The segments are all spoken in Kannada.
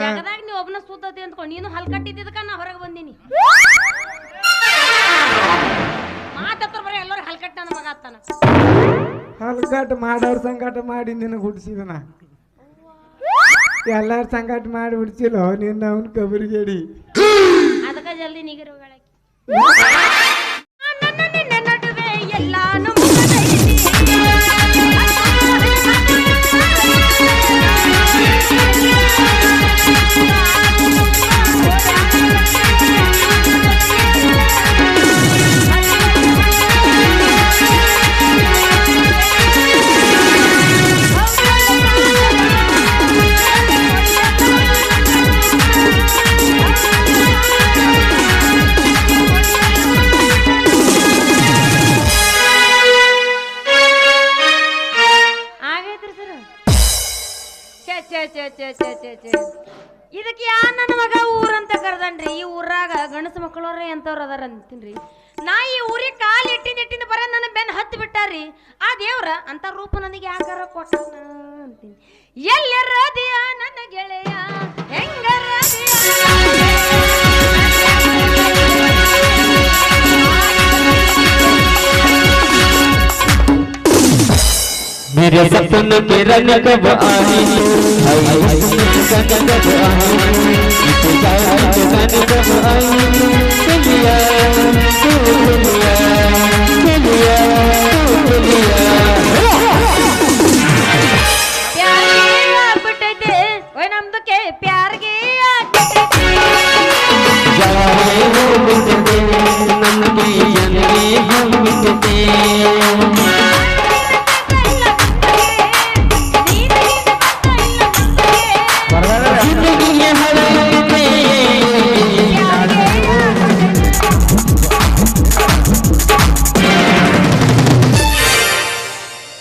ಜಗದಾಗ ನೀ ಒಬ್ಬನ ಸುದ್ದತಿ ಅಂದ್ಕೊಂಡು ನೀನು ಹಲ್ ಕಟ್ಟಿದ್ದಕ್ಕ ನಾ ಹೊರಗೆ ಬಂದೀನಿ. ಮಾತತ್ರ ಬರೀ ಎಲ್ಲರೂ ಹಲ್ ಕಟ್ಟ ನನ್ನ ಮಗ ಹಲ್ಗಾಟ ಮಾಡೋರ್ ಸಂಕಟ ಮಾಡಿ ನಿನಗೆ ಹುಡ್ಸಿದನ ಎಲ್ಲಾರ ಸಂಗಟ ಮಾಡಿ ಹುಡ್ಸಿಲ್ಲ ನಿನ್ನ ಅವನ್ ಕಬರಿಗೇಡಿ. ಅದಕ್ಕ ಜಲ್ದಿ ನೀಗಿರು ಅದಾರ ಅಂತೀನ್ರಿ ನಾ ಈ ಊರಿಗೆ ಕಾಲ್ ಇಟ್ಟಿನ ಇಟ್ಟಿನ ಬರ ನನ್ನ ಬೆನ್ ಹತ್ತು ಬಿಟ್ಟಾರಿ ಆ ದೇವ್ರ ಅಂತ ರೂಪ ನನಗೆ ಯಾಕಾರ ಕೊಟ್ಟ ಅಂತೀನಿ ಎಲ್ಲರದಿಯ ನನ್ನ ಗೆಳೆಯ मेरे सपन के रंग कब आई आई सपन कब आई इंतजार के रंग कब आई ya, sığınma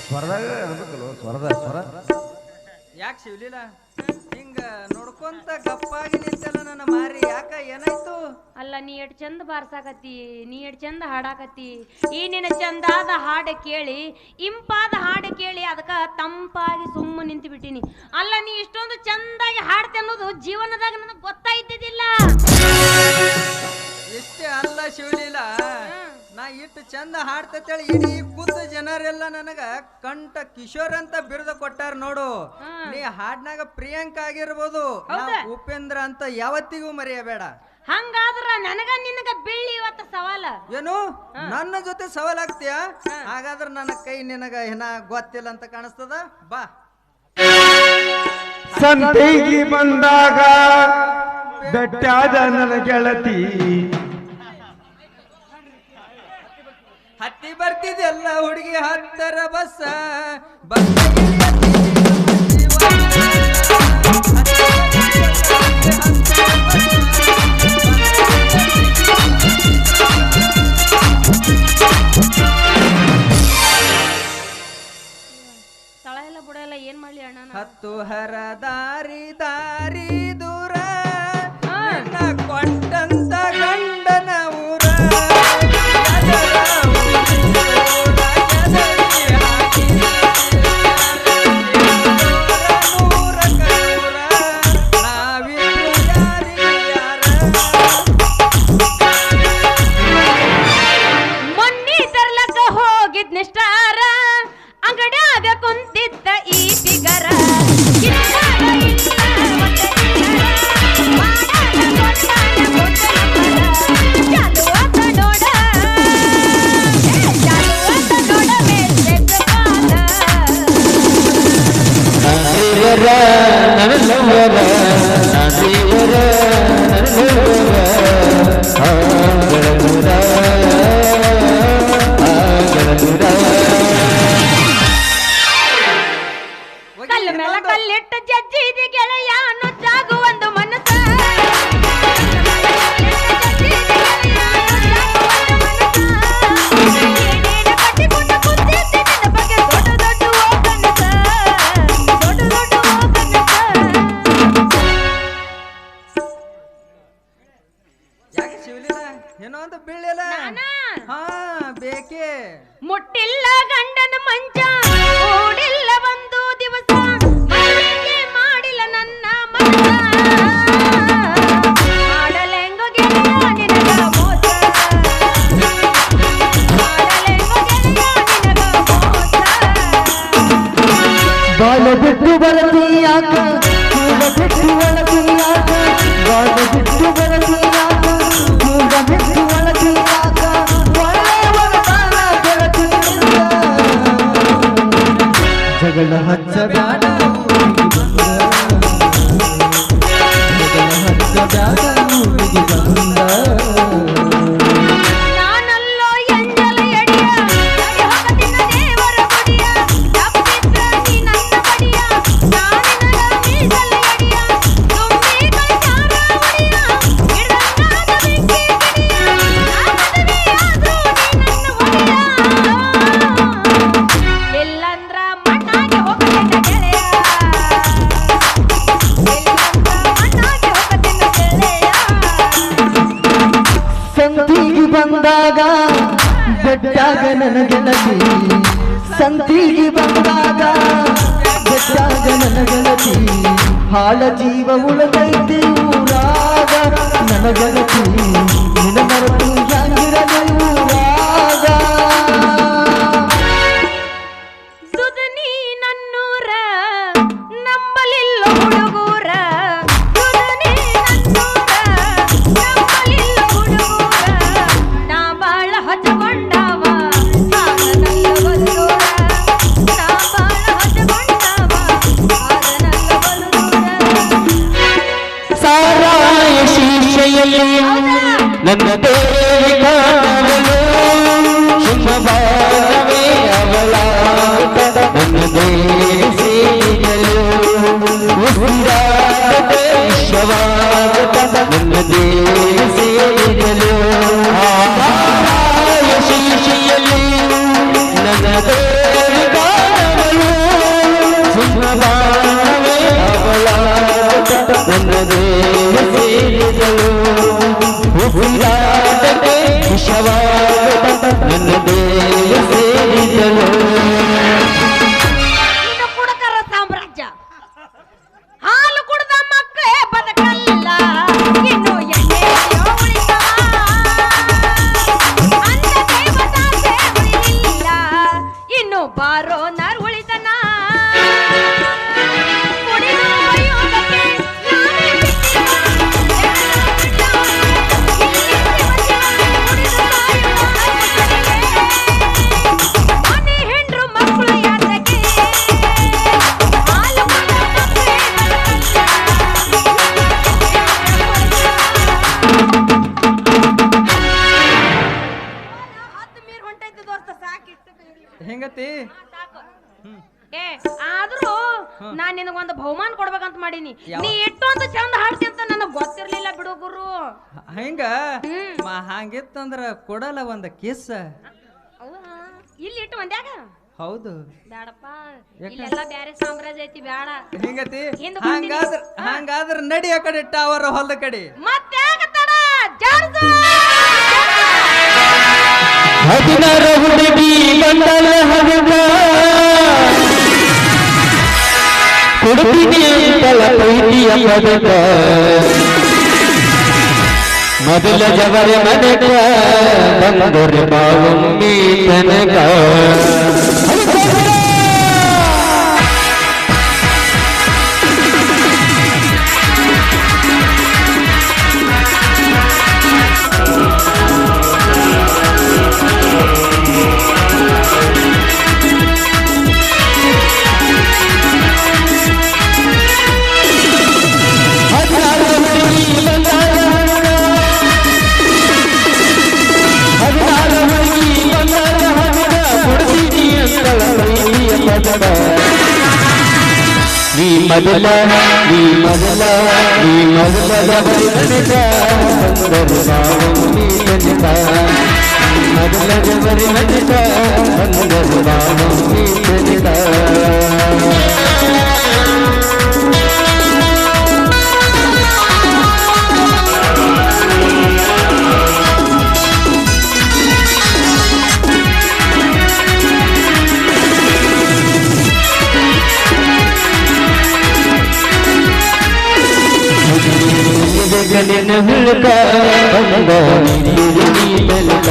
ಸ್ವರದಾಗ ಅನ್ಬೇಕಲ್ವ ಸ್ವರದ ಸ್ವರ. ಯಾಕೆ ಶಿವಲಿಲ್ಲ ಹಿಂಗ ನೋಡ್ಕೊಂತ ಗಪ್ಪಾಗಿ ನಿಂತಲ್ಲ ನನ್ನ ಮಾರಿ ಯಾಕ ಏನಾಯ್ತು? ಅಲ್ಲ ನೀ ಎಷ್ಟು ಚಂದ ಬಾರ್ಸಾಕತ್ತಿ ನೀ ಎಟ್ ಚಂದ ಹಾಡಾಕತ್ತಿ. ಈ ನಿನ್ನ ಚಂದಾದ ಹಾಡು ಕೇಳಿ ಇಂಪಾದ ಹಾಡು ಕೇಳಿ ಅದಕ್ಕ ತಂಪಾಗಿ ಸುಮ್ಮ ನಿಂತು ಬಿಟ್ಟಿನಿ ಅಲ್ಲ ನೀ ಇಷ್ಟೊಂದು ಚಂದಾಗಿ ಹಾಡ್ತೆ ಅನ್ನೋದು ಜೀವನದಾಗ ನನಗೆ ಗೊತ್ತಾಯ್ತಿದ್ದಿಲ್ಲ. ಇಷ್ಟೇ ಅಲ್ಲ ಶಿವಲೀಲ. ನಾ ಇಟ್ಟು ಚಂದ ಹಾಡ್ತೇಳಿ ಇಡೀ ಖುದ್ದ ಜನರೆಲ್ಲ ನನಗ ಕಂಟ ಕಿಶೋರ್ ಅಂತ ಬಿರುದು ಕೊಟ್ಟಾರ ನೋಡು. ನೀ ಹಾಡ್ನಾಗ ಪ್ರಿಯಾಂಕ ಆಗಿರ್ಬೋದು ನಾ ಉಪೇಂದ್ರ ಅಂತ ಯಾವತ್ತಿಗೂ ಮರೆಯಬೇಡ. ಹಂಗಾದ್ರ ನನಗ ನಿನಗ ಬೀಳಿ ಇವತ್ತ ಸವಾಲ. ಏನು? ನನ್ನ ಜೊತೆ ಸವಾಲಾಗ್ತೀಯ ಹಾಗಾದ್ರೆ ನನ್ನ ಕೈ ನಿನಗ ಏನ ಗೊತ್ತಿಲ್ಲ ಅಂತ ಕಾಣಿಸ್ತದ? ಬಾ. ಸಂತೆಗೆ ಬಂದಾಗ ಬೆಟ್ಟಾದ ನನ್ನ ಗೆಳತಿ ಹತ್ತಿ ಹುಡುಗಿ ಹತ್ತರ ಬಸ್ಸ ಬಸ್ ತಳ ಎಲ್ಲ ಬುಡ ಎಲ್ಲ ಏನ್ ಮಾಡ್ಲಿ ಅಣ್ಣ? ಹತ್ತು ಹರ ಬೇಕೆ? ಮುಟ್ಟಿಲ್ಲ ಗಂಡನ ಮಂಚ ಓಡಿಲ್ಲ ಒಂದು ದಿವಸ. ಮಾಡಿಲ್ಲ ನನ್ನ ಬಾಲ ಬಿಟ್ಟು ಬರಲಿ ಯಾಕ ಬಿಟ್ಟು ಬರ لها التبانه ಗೆಳತಿ ಸಂತಿಗೆ ಬಂದಾಗ ಬೆಟ್ಟಾಗ ನನ್ನ ಗೆಳತಿ ಹಾಳ ಜೀವ ಉಳಿದೈತೆ ಊರಾಗ ನನ್ನ ನನ್ನ ಹೆಂಗತಿ? ಸಾಕು ಏ ಆದ್ರೂ ನಾನ್ ನಿನಗೊಂದು ಬಹುಮಾನ ಕೊಡ್ಬೇಕಂತ ಮಾಡೀನಿ. ನೀ ಇಟ್ಟು ಅಂತ ಚಂದ ಹಾಡ್ತಿ ಅಂತ ನನಗ್ ಗೊತ್ತಿರ್ಲಿಲ್ಲ ಬಿಡು ಗುರು. ಹೆಂಗ? ಮಾ ಹಂಗಿತ್ತಂದ್ರ ಕೊಡಲ್ಲ ಒಂದ ಕಿಸ್? ಇಲ್ಲಿ ಇಟ್ಟು ಒಂದ್ಯಾಗ? ಹೌದು. ಬೇಡಪ್ಪ ಯಾಕ? ಇಲ್ಲೆಲ್ಲ ಬ್ಯಾರೆ ಸಾಮ್ರಾಜ್ಯ ಐತಿ ಹೆಂಗತಿ. ಹಂಗಾದ್ರ ಹಂಗಾದ್ರ ನಡಿ ಆ ಕಡೆ ಟವರ್ ಹೊಲದ ಕಡೆ. ಮತ್ತೆ! ಹದಿನಾರ ಹುಡುಗಿ ಬಂದಳ ಹರಿದ ಕೊಡುತ್ತೀನಿ ಅಂತಲ ಪ್ರೀತಿಯ ಪದಕ ಮೊದಲ ಜವರ ಮನಕ ಬಂದೊರೆ ಬಾವಮ್ಮಿ ತನಕ. ಮೊದಲ ನೀ ಮೊದಲ ನೀ ಮೊದಲ ನನಕ ಬಂದರು ಬಾವಮ್ಮಿ ತನಕ ಮೊದಲ ನನಕ ಬಂದರು ಬಾವಮ್ಮಿ ಜಗಲಿನ ಹುಡುಕ ಬಂದ ನೀಡಿ ಬೆಳಕ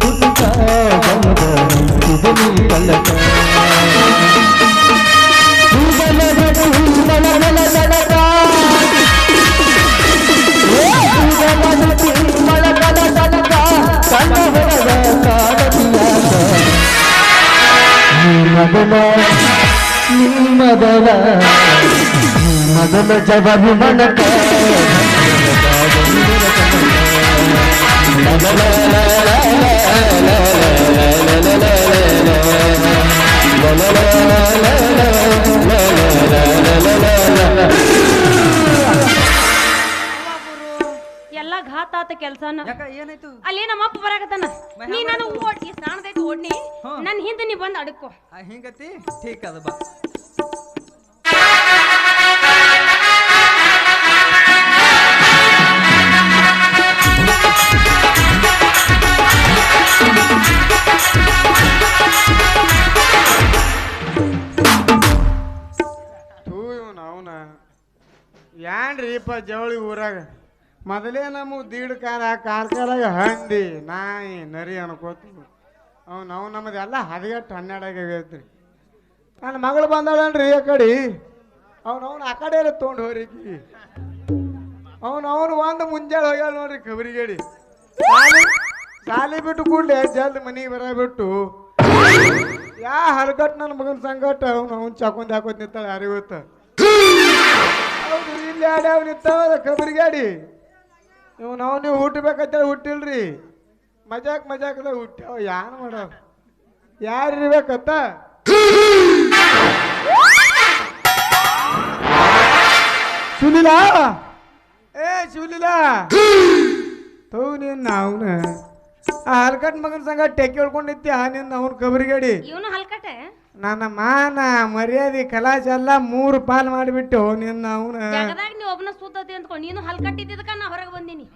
ಕುದುಕ ಜನದ ಇದು ನೀ ಹೂಬಲಗಡು ಮೊದಲ ನೀ ಮೊದಲ ಅವ್ವ ಗುರು ಎಲ್ಲ ಘಾತ ಆತ ಕೆಲ್ಸನ ಏನಾಯ್ತು? ಅಲ್ಲಿ ನಮ್ಮ ಅಪ್ಪ ಬರಾಕತ್ತಾನ. ನೀ ನಾನು ಈ ಸ್ನಾನದೈತಿ. ನನ್ನ ಹಿಂದೆ ನೀ ಬಂದು ಅಡ್ಕೋ. ಹಿಂಗತಿ? ಠೀಕ್ ಅದ ಬಾ. ಯಾನ್ರಿಪ್ಪ ಜವಳಿ ಊರಾಗ? ಮೊದಲೇ ನಮ್ಮ ದೀಡ್ ಕಾರ ಕಾರ್ಕಾರಾಗ ಹಂದಿ ನಾಯಿ ನರಿ ಅನ್ಕೋತೀವಿ ಅವ್ನು ಅವ್ ನಮ್ಮದೆಲ್ಲ ಹದಿಗೆಟ್ಟು ಹನ್ನೆರಡಾಗ ಆಗೈತ್ರಿ ನನ್ನ ಮಗಳು ಬಂದಾಳನ್ರಿ ಆ ಕಡೆ. ಅವ್ನು ಅವ್ನು ಆ ಕಡೆ ತೊಗೊಂಡು ಹೋರಿಕಿ ಅವ್ನು ಅವನು ಒಂದು ಮುಂಜಾನೆ ಹೋಗ್ಯಾಳ ನೋಡ್ರಿ ಕಬರಿಗೇಡಿ. ಸಾಲಿ ಬಿಟ್ಟು ಜಲ್ದ ಜಲ್ದಿ ಮನೆಗೆ ಬರಬಿಟ್ಟು ಯಾ ಹಲ್ಕಟ್ ನನ್ನ ಮಗನ ಸಂಗಟ ಅವ್ನು ಅವ್ನು ಚಾಕೊಂಡ್ ಹಾಕೋದ್ ನಿಂತಾಳ ಯಾರಿಗೂ ಹೌದು ಇಲ್ಲಿ ಆಡಿ ಅವ್ನು ನಿಂತಾವ ಕಬರಿಗಾಡಿ. ಇವ್ನು ಅವ್ನು ನೀವು ಹುಟ್ಟಬೇಕಂತೇಳಿ ಹುಟ್ಟಿಲ್ರಿ. ಮಜಾಕ್ ಮಜಾಕದ ಹುಟ್ಟ್ಯಾವ ಯಾನ್ ಮಾಡೋ? ಯಾರು ಇರ್ಬೇಕತ್ತ ಸುನಿಲ? ಏ ಸುನಿಲ? ತೌ ನೀನ್ ಅವನ. ಆ ಹಲ್ಕಟ್ ಮಗನ ಸಂಗ ಟೆಕ್ಕಿ ಹೊಡ್ಕೊಂಡಿತ್ತಿ ಆ ನಿನ್ನ ಅವ್ನ ಕಬರಿಗಡಿ? ಇವನು ಹಲ್ಕಟೆ? ನನ್ನ ಮಾನ ಮರ್ಯಾದೆ ಕಲಾಶ ಎಲ್ಲ ಮೂರು ಪಾಲ್ ಮಾಡಿಬಿಟ್ಟು ನಿನ್ನ ಅವನ. ಜಗದಾಗ ನೀ ಒಬ್ಬನ ಸುದ್ದತಿ ಅಂದ್ಕೊಂಡು ನೀನು ಹಲ್ಕಟ್ಟಿದ್ದಕ್ಕ ನಾ ಹೊರಗೆ ಬಂದೀನಿ.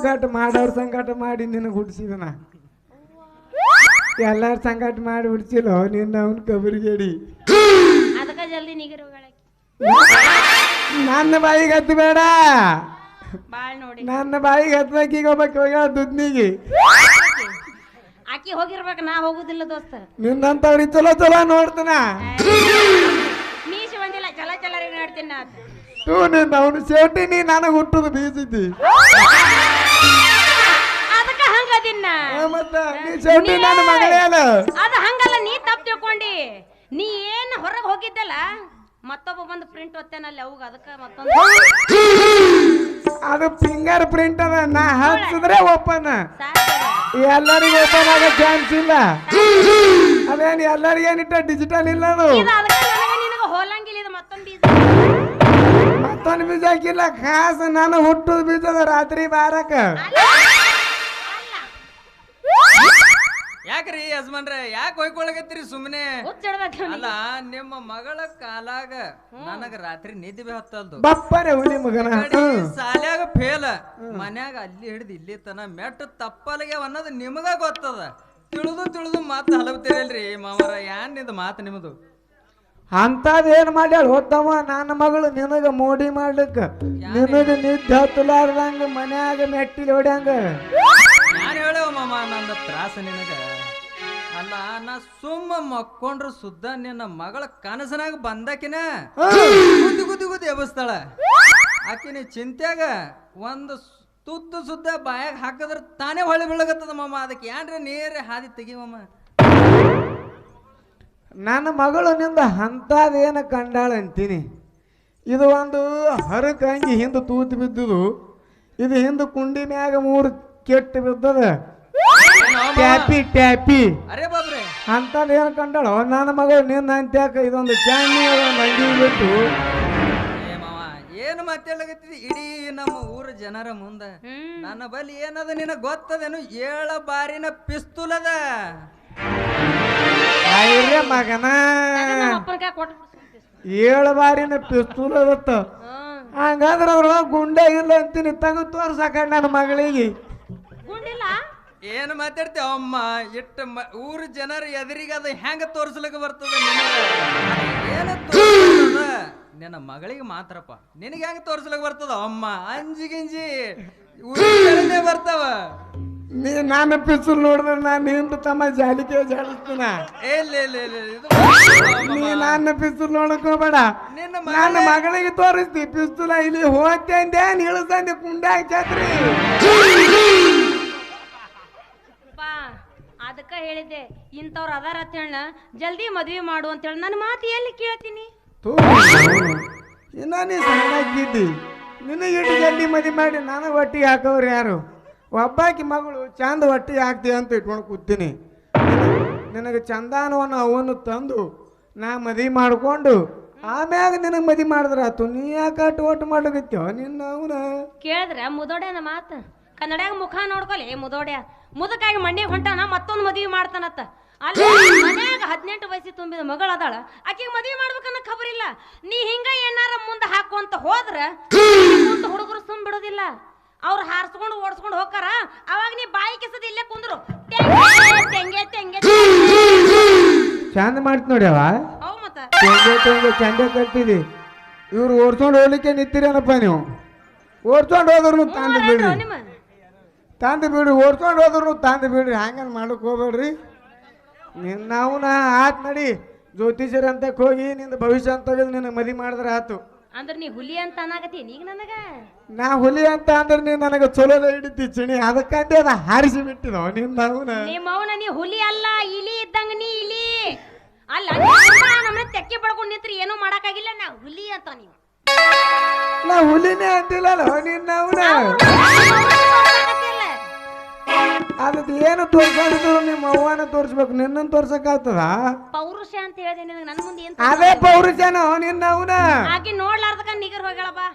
ಹಲ್ಕಟ್ ಮಾಡೋರ್ ಸಂಕಟ ಮಾಡಿ ನಿನಗೆ ಹುಡ್ಸಿದನ. ಎಲ್ಲಾರ ಸಂಕಟ ಮಾಡಿ ಹುಡ್ಸಿಲ್ಲ ನಿನ್ನ ಅವನ ಕಬರಿಗೇಡಿ. ಅದಕ್ಕೆ ಜಲ್ದಿ ನೀಗಿರು ನನ್ನ ಬಾಯಿಗೆ ಹತ್ತು ಬೇಡ ನೋಡಿ. ನನ್ನ ಬಾಯಿಗೆ ಹತ್ಬೇಕು ಈಗ ಒಬ್ಬಕ್ಕೆ ಹೋಗ್ಯಾಳ ದುದ್ನಿಗೆ. ಆಕಿ ಹೋಗಿರ್ಬೇಕು ನಾ ಹೋಗುದಿಲ್ಲ ದೋಸ್ತ. ನಿನ್ನಂತವ್ರಿ ಚಲೋ ಚಲೋ ನೋಡ್ತಾನ. ಮೀಸಿ ಬಂದಿಲ್ಲ ಚಲ ಚಲರಿ ನೋಡ್ತೀನಿ ನಾ. ತೂ ನಿನ್ನ ಅವನು ಸೇಟಿ ನೀ ನನಗೆ ಹುಟ್ಟುದು ಬೀಸಿದ್ದಿ. ಮತ್ತ ನೀ ನನ್ನ ಮಗಳೇ ಅಲ್ಲ. ಅದ ಹಂಗಲ್ಲ ನೀ ತಪ್ಪು ತಿಳ್ಕೊಂಡಿ. ನೀ ಏನು ಹೊರಗೆ ಹೋಗಿದ್ದಲ್ಲ? ಮತ್ತೊಬ್ಬ ಬಂದು ಪ್ರಿಂಟ್ ಒತ್ತೇನಲ್ಲಿ ಅವಾಗ ಅದಕ್ಕೆ ಮತ್ತೊಂದು ಅದು ಫಿಂಗರ್ ಪ್ರಿಂಟ್ ಅದ. ನಾ ಹಚ್ಚಿದ್ರೆ ಓಪನ್ ಎಲ್ಲರಿಗೂ ಓಪನ್ ಆಗೋ ಚಾನ್ಸ್ ಇಲ್ಲ. ಅದೇನು ಎಲ್ಲರಿಗೇನಿಟ್ಟ ಡಿಜಿಟಲ್ ಇಲ್ಲ ಅದು. ಹೋಲಂಗಿಲ್ಲ ಇದು ಮತ್ತೊಂದು ಬೀಜ ಮತ್ತೊಂದು ಬೀಜ ಹಾಕಿಲ್ಲ. ಖಾಸ ನಾನು ಹುಟ್ಟದ ಬೀಜ ರಾತ್ರಿ ಬಾರಕ ಯಾಕ್ರಿ ಯಜಮಾನ್ರೆ ಯಾಕೆ ಹೊಯ್ಕೊಳಗತ್ತೀರಿ ಸುಮ್ಮನೆ ಹುಚ್ಚಿಡ್ದ ಅಲ್ಲ ನಿಮ್ಮ ಮಗಳ ಕಾಲಾಗ ನನಗ ರಾತ್ರಿ ನಿದ್ದೆ ಬಿ ಹತ್ತಲ್ದು. ಹುಲಿ ಮಗನ. ಸಾಲ್ಯಾಗ ಫೇಲ್ ಮನ್ಯಾಗ ಅಲ್ಲಿ ಹಿಡಿದು ಇಲ್ಲಿ ತನ ಮೆಟ್ಟ ತಪ್ಪಲಿಗೆ ಅನ್ನೋದು ನಿಮಗ ಗೊತ್ತದ. ತಿಳಿದು ತಿಳಿದು ಮಾತು ಹಲವತಿರಲ್ರಿ ಮಾವರ ಯಾನ್ನಿಂದ ಮಾತು ನಿಮ್ದು? ಅಂತದೇನ್ ಏನ್ ಮಾಡ್ಯಾಳ? ಹೋತವ ನನ್ನ ಮಗಳು ನಿನಗ ಮೋಡಿ ಮಾಡ್ಲಿಕ್ಕ. ನಿನಗ ನಿದ್ದೆ ಹತ್ತಲಾರ್ದಂಗ ಮನ್ಯಾಗ ಮೆಟ್ಟಿಲ್ ಹೊಡ್ಯಾಂಗ. ತ್ರಾಸ ನಿನಗ? ಅಲ್ಲ ನಾ ಸುಮ್ಮ ಮಕ್ಕೊಂಡ್ರ ಸುದ್ದ ನಿನ್ನ ಮಗಳ ಕನಸನಾಗ ಬಂದಾಕಿನ? ಗುದ್ದಿ ಗುದ್ದಿ ಗುದ್ದಿ ಎಬ್ಬಿಸ್ತಾಳ. ಆಕಿನ ಚಿಂತ್ಯಾಗ ಒಂದು ತುತ್ತು ಸುದ್ದ ಬಾಯಾಗ ಹಾಕಿದ್ರ ತಾನೇ ಹೊಳೆ ಬೀಳಗತ್ತದ ಮಾಮ. ಅದಕ್ಕೆ ಏನ್ರ ನೀರೇ ಹಾದಿ ತೆಗಿ ಮಾಮ? ನನ್ನ ಮಗಳು ನಿಂದ ಅಂತದ್ ಏನ ಕಂಡಾಳ ಅಂತೀನಿ. ಇದು ಒಂದು ಹರಕಂಗಿ ಹಿಂದೆ ತೂತು ಬಿದ್ದುದು. ಇದು ಹಿಂದೆ ಕುಂಡಿನ್ಯಾಗ ಮೂರು ಕೆಟ್ಟು ಬಿದ್ದದ? ಟ್ಯಾಪಿ ಟ್ಯಾಪಿ. ಅರೆ ಬಾಬ್ರೆ. ಅಂತದ್ ಏನ್ ಕಂಡಾಳ? ನನ್ನ ಮಗಳು ನಿನ್ನ ಅಂತ್ಯಾಕ ಇದೊಂದು ಚಾಣಿ ಒಂದು ಅಂಗಿ ಬಿಟ್ಟು. ಏ ಮಾವ ಏನು ಮತ್ತೆ ಇಡೀ ನಮ್ಮ ಊರ ಜನರ ಮುಂದ. ನನ್ನ ಬಳಿ ಏನದ ನಿನಗೆ ಗೊತ್ತದೇನು? ಏಳ ಬಾರಿನ ಪಿಸ್ತೂಲದ ಅದ. ಮಗನ. ಏಳು ಬಾರಿನ ಪಿಸ್ತೂಲ್ ಅದತ್ತ. ಹಂಗಾದ್ರೆ ಅದ್ರೊಳಗೆ ಗುಂಡೆ ಇಲ್ಲ ಅಂತೀನಿ. ತಂಗ ತೋರ್ಸಕ ನನ್ನ ಮಗಳಿಗೆ. ಗುಂಡಿಲ್ಲ? ಏನು ಮಾತಾಡ್ತೇವ ಅಮ್ಮ? ಇಟ್ಟು ಮ ಊರ ಜನರ ಎದುರಿಗೆ ಅದು ಹೆಂಗ ತೋರಿಸ್ಲಿಕ್ಕೆ ಬರ್ತದೆ ಏನು ನಿನ್ನ ಮಗಳಿಗೆ ಮಾತ್ರಪ್ಪ. ನಿನಗೆ ಹೆಂಗ್ ತೋರಿಸ್ಲಿಕ್ಕೆ ಬರ್ತದ ಅಮ್ಮ? ಅಂಜಿ ಗಿಂಜಿ. ಉಳಿನೇ ಬರ್ತಾವ. ನೀ ನಾನು ಪಿಸ್ತೂಲ್ ನೋಡಿದ್ರೆ ನಾನು ನಿಂದು ತಮ್ಮ ಜಾಲಿಕೆ ಜಾಲಿಸ್ತೀನ? ಇಲ್ಲ ಇಲ್ಲ ಇಲ್ಲ ನೀ ನಾನು ಪಿಸುಲ್ ನೋಡಕ್ ಹೋಗ್ಬೇಡ. ನಿನ್ನ ಮಗಳಿಗೆ ತೋರಿಸ್ತಿ. ಪಿಸ್ತುಲ ಇಲ್ಲಿ ಹೋಗ್ತೇನೆ ನಿಲ್ಸಂದೆ ಕುಂಡ್ಯಾಗ ಛತ್ರಿ ಅದಕ್ಕ ಹೇಳಿದ್ದೆ ಇಂಥವ್ರು ಅದಾರ ಅಂತ ಹೇಳ ಜಲ್ದಿ ಮದ್ವೆ ಮಾಡು ಅಂತೇಳಿ ನನ್ನ ಮಾತು ಎಲ್ಲಿ ಕೇಳ್ತೀನಿ? ತೂ ಇನ್ನ ನೀ ಇಟ್ಟು ಜಲ್ದಿ ಮದಿ ಮಾಡಿ ನಾನು ಒಟ್ಟಿಗೆ ಹಾಕೋರು ಯಾರು? ಒಬ್ಬಾಕಿ ಮಗಳು ಚಂದ ಒಟ್ಟಿಗೆ ಹಾಕ್ತೀವಿ ಅಂತ ಇಟ್ಕೊಂಡು ಕೂತೀನಿ. ನಿನಗೆ ಚಂದಾನವನ್ನು ಅವನು ತಂದು ನಾ ಮದ್ವೆ ಮಾಡಿಕೊಂಡು ಆಮ್ಯಾಗ ನಿನಗೆ ಮದಿ ಮಾಡಿದ್ರ ಆತು. ನೀ ಯಾಕೆ ಅಟ್ಟು ಒಟ್ಟು ಮಾಡಕತ್ಯೋ ನಿನ್ನ ಅವನ? ಕೇಳಿದ್ರ ಮುದೋಡ್ಯಾನ ಮಾತು. ಕನ್ನಡ್ಯಾಗ ಮುಖ ನೋಡ್ಕೊಲಿ ಮುದೋಡ್ಯ? ಮುದಕಾಗಿ ಮಂಡಿಗೆ ಹೊಂಟಾನ ಮತ್ತೊಂದು ಮದುವೆ ಮಾಡ್ತಾನತ್ತ. ಅಲ್ಲಿ ಮನ್ಯಾಗ ಹದಿನೆಂಟು ವಯಸ್ಸಿ ತುಂಬಿದ ಮಗಳು ಅದಾಳ ಆಕಿಗೆ ಮದುವೆ ಮಾಡ್ಬೇಕನ್ನ ಖಬರ್ ಇಲ್ಲ ನೀ ಹಿಂಗ ಏನಾರ ಮುಂದೆ ಹಾಕುವಂತ ಹೋದ್ರ ಮುಂದೆ ಹುಡುಗರು ಸುಮ್ ಬಿಡೋದಿಲ್ಲ. ಅವ್ರು ಹಾರಿಸ್ಕೊಂಡು ಓಡಿಸ್ಕೊಂಡು ಹೋಗ್ತಾರ ಅವಾಗ ನೀ ಬಾಯಿ ಕೆಸದ ಇಲ್ಲೇ ಕುಂದ್ರು. ತೆಂಗೆ ತೆಂಗೆ ಚಂದ ಮಾಡ್ತ ನೋಡ್ಯವ ಅವ್. ಮತ್ತ. ತೆಂಗೆ ತೆಂಗೆ ಚಂದ ಕಟ್ಟಿದಿ ಇವ್ರು ಓಡ್ಸ್ಕೊಂಡು ಹೋಗ್ಲಿಕ್ಕೆ ನಿಂತಿರೇನಪ್ಪ ನೀವು? ಓಡ್ಸ್ಕೊಂಡು ಹೋದ್ರು ಬಿಡ್ರಿ. ನಿಮ್ಮ ತಂದು ಬಿಡ್ರಿ ಓಡ್ಕೊಂಡು ಹೋದ್ರು ತಂದು ಬಿಡ್ರಿ ಹಂಗನ್ ಮಾಡಕ್ ಹೋಗ್ಬೇಡ್ರಿ. ನಿನ್ನವು ನಾ ಆತ್ ನಡಿ. ಜ್ಯೋತಿಷರ್ ಅಂತ ಹೋಗಿ ನಿಂದ ಭವಿಷ್ಯ ಅಂತ ನಿನ್ನ ಮದಿ ಮಾಡಿದ್ರೆ ಆತು. ಅಂದ್ರೆ ನೀ ಹುಲಿ ಅಂತ ಅನ್ನಾಗತ್ತೀನಿ ನೀಗ ನನಗ? ನಾ ಹುಲಿ ಅಂತ ಅಂದ್ರೆ ನೀ ನನಗೆ ಚಲೋ ಹಿಡಿತಿ ಚಿಣಿ. ಅದಕ್ಕಂತೆ ಅದ ಹಾರಿಸಿ ಬಿಟ್ಟಿದವ ನಿನ್ನ ಅವನ ನಿಮ್ಮ ಅವನ ನೀ ಹುಲಿ ಅಲ್ಲ ಇಲಿ ಇದ್ದಂಗ ನೀ ಇಲಿ. ಅಲ್ಲ ನಮ್ಮನ್ನ ತೆಕ್ಕೆ ಬಡ್ಕೊಂಡು ನಿಂತ್ರಿ ಏನೂ ಮಾಡಕ್ಕಾಗಿಲ್ಲ ನಾ ಹುಲಿ ಅಂತ ನೀವು. ನಾ ಹುಲಿನೇ ಅಂತಿಲ್ಲಲ್ಲ ನಿನ್ನ ಅವನ ಅದಕ್ಕೆ ಏನು ತೋರ್ಸಿದ್ರು ನಿಮ್ಮ ಅವ್ವನ ತೋರ್ಸ್ಬೇಕು ನಿನ್ನನ್ನು ತೋರ್ಸಕ್ಕಾಗ್ತದ? ಪೌರುಷ ಅಂತ ಹೇಳಿದೆ ನಿನಗೆ ನನ್ನ ಮುಂದೆ ಏನ್ ಅದೇ ಪೌರುಷನೋ ನಿನ್ನ ಅವನ? ಆಕಿ ನೋಡ್ಲಾರ್ದಕ್ಕ ನಿಗರ್ ಹೋಗ್ಯಾಳ ಬಾ